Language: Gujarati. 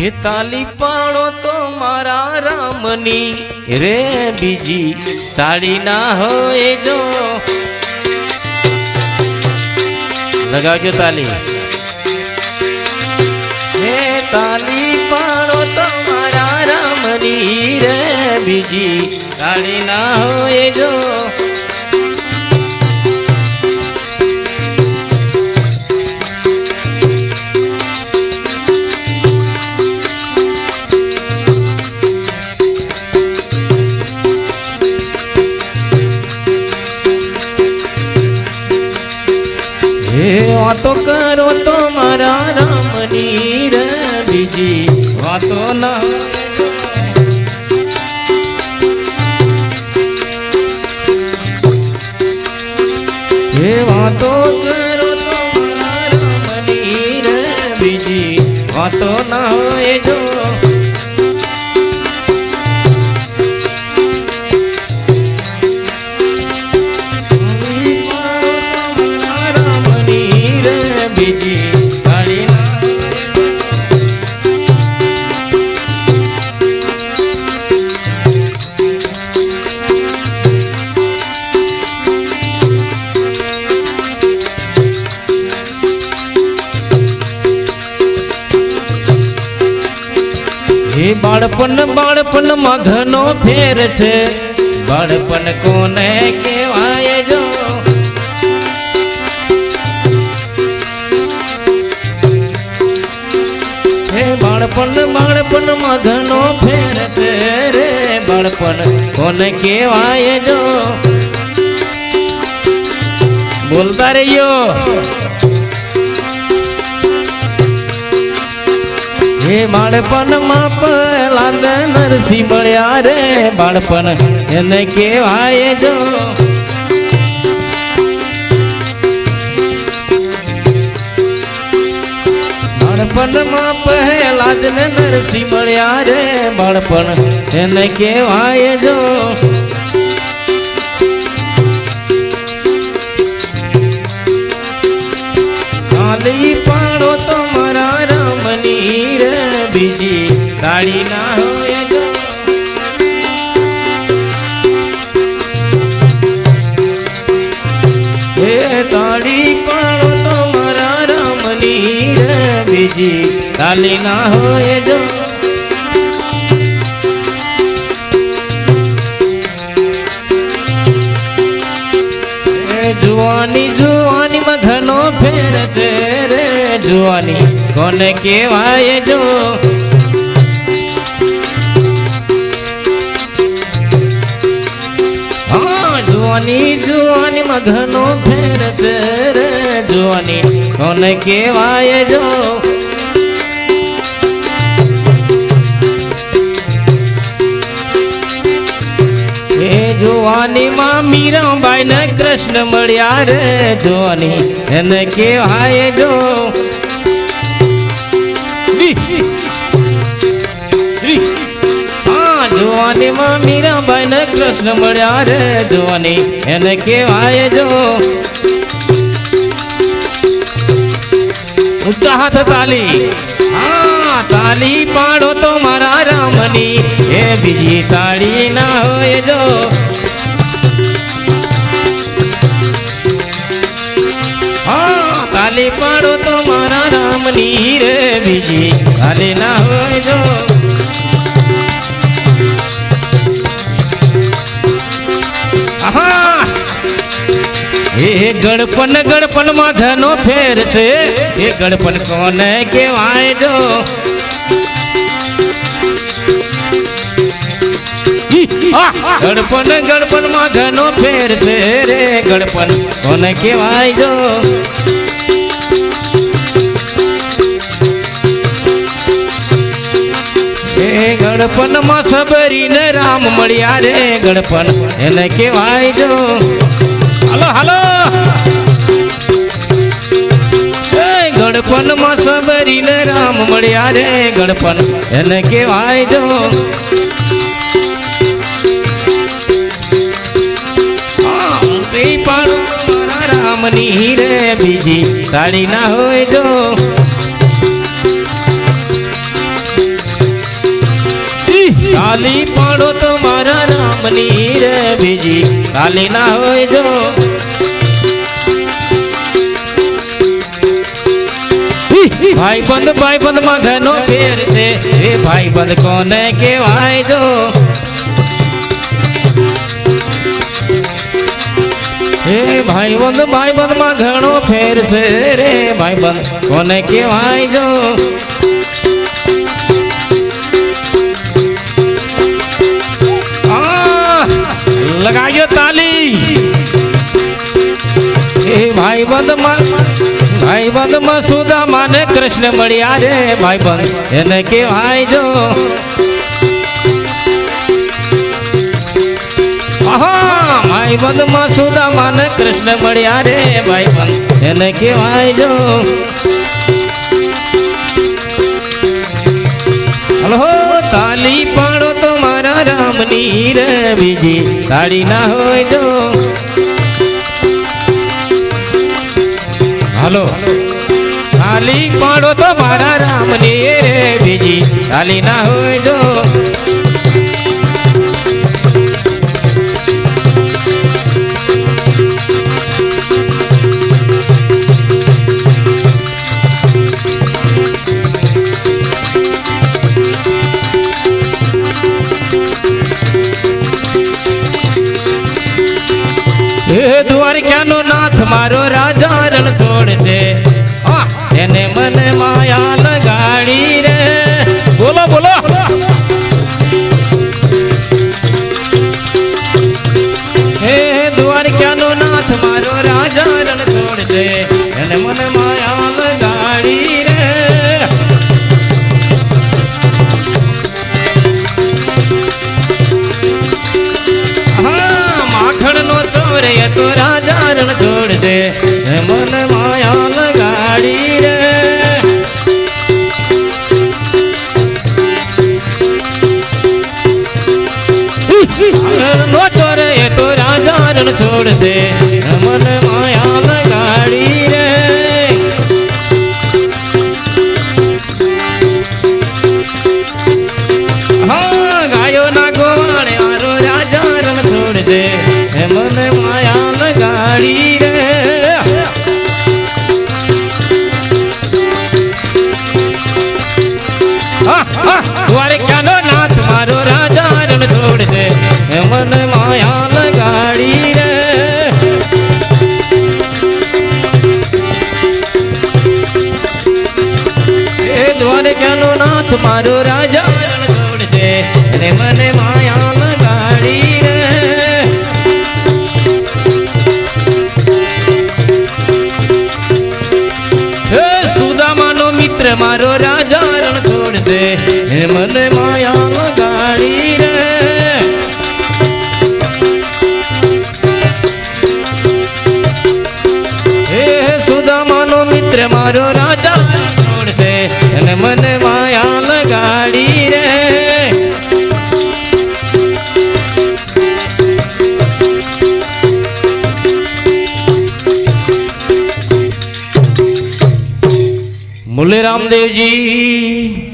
હે તાલી પાડો તો મારા રામની. રે બીજી તાળી ના હોય જો. લગાવજો તાલી. હે તાલી પાડો તો મારા રામની. રે બીજી તાળી ના હોય જો. રામની રે બીજી વાતો ના હે વાતો કરો તો રામની રે બીજી વાતો ના હોય જો. બાળપણ બાળપણમાં ઘણો ફેર છે. બાળપણ કોને કહેવાય જો? હે બાળપણ બાળપણમાં ઘણો ફેર છે રે. બાળપણ કોને કહેવાય જો? બોલતા રહ્યો હે બાળપણમાં પલાદ નરસિંહ મળ્યા રે બાળપણ. એને કેવાય જો. બાળપણમાં પહેલા જ ને નરસિંહ મળ્યા રે બાળપણ. એને કેવાય જો. તાળી ના હોય હે પણ તમારા મારા રામની બીજી. તાળી ના હોય જો. જુવાની જુવાની માં ફેર છે રે જુવાની. કોને કહેવાય જો? જુવાની જુવાની મગનો ફેર છે રે, જુવાની કોને કહેવાય જો? જોવાની માં મીરાબાઈ ને કૃષ્ણ મળ્યા રે, જોવાની એને કેવાય જો? જોવાની માં મીરાબાઈ ને કૃષ્ણ મળ્યા રે જવાની એને કેવાય જો. ઊંચા હાથ તાલી. હા, તાલી પાડો તો મારા રામની. એ બીજી તાળી ના હોય જો. હા, તાલી પાડો તો મારા રામની રે બીજી તાલી ના હોય જો. એ ગણપન ગણપનમાં ઘનો ફેર છે. એ ગણપન કોને કેવાય જો? ગણપન ગણપનમાં ઘનો ફેર છે રે, ગણપન કોને કેવાય જો? ગણપનમાં સબરીને રામ મળ્યા રે, ગણપન એને કેવાય જો? હાલો હાલો. ગણપનમાં સબરીને રામ મળ્યા રે ગણપન. એને કેવાય જો. રામની રે બીજી સાડી ના હોય જો. તાલી પાડો તો મારા રામની રે બીજી ખાલી ના હોય જો. ભાઈ બંધ ભાઈ બંધમાં ઘનો ફેર છે. એ ભાઈ બંધ કોને કેવાય જો? હે ભાઈ બંધ ભાઈ બંધમાં ઘણો ફેર છે. રે ભાઈ બંધ કોને કેવાય જો? એ ભાઈ બંધ ભાઈ બંધમાં સુદામા ને કૃષ્ણ મળ્યા રે ભાઈ બંધ. એને કેવાય જો. ભાઈ બંધમાં સુદા માને કૃષ્ણ મળ્યા રે ભાઈ બંધ. એને કેવાય જો. મારા રે બીજી તાળી ના હોય તો. હાલો. ખાલી પાડો તો મારા રામની રે બીજી તાલી ના હોય જો મારો રાજા રણ છે એને મને માયા લગાડી રે. બોલો બોલો. હે દ્વારકાનો નાથ, મારો રાજા રણ છોડ છે એને મને માયા લગાડી રે. હા માખણ નો ચોર એ તો રાજા રણ છોડ દે હે મન માયા લગાડી રે નો ચોરે તો રાજા રણ છોડ મન માયા મને માયા લગાડી રે. એ દ્વારકાનો નાથ મારો રાજા દે અને મને માયા લગાડી રે. હે સુદામાનો મિત્ર મારો રાજા રણ છોડ હે મને માયા મને માયા લગાડી રે મુલે રામદેવજી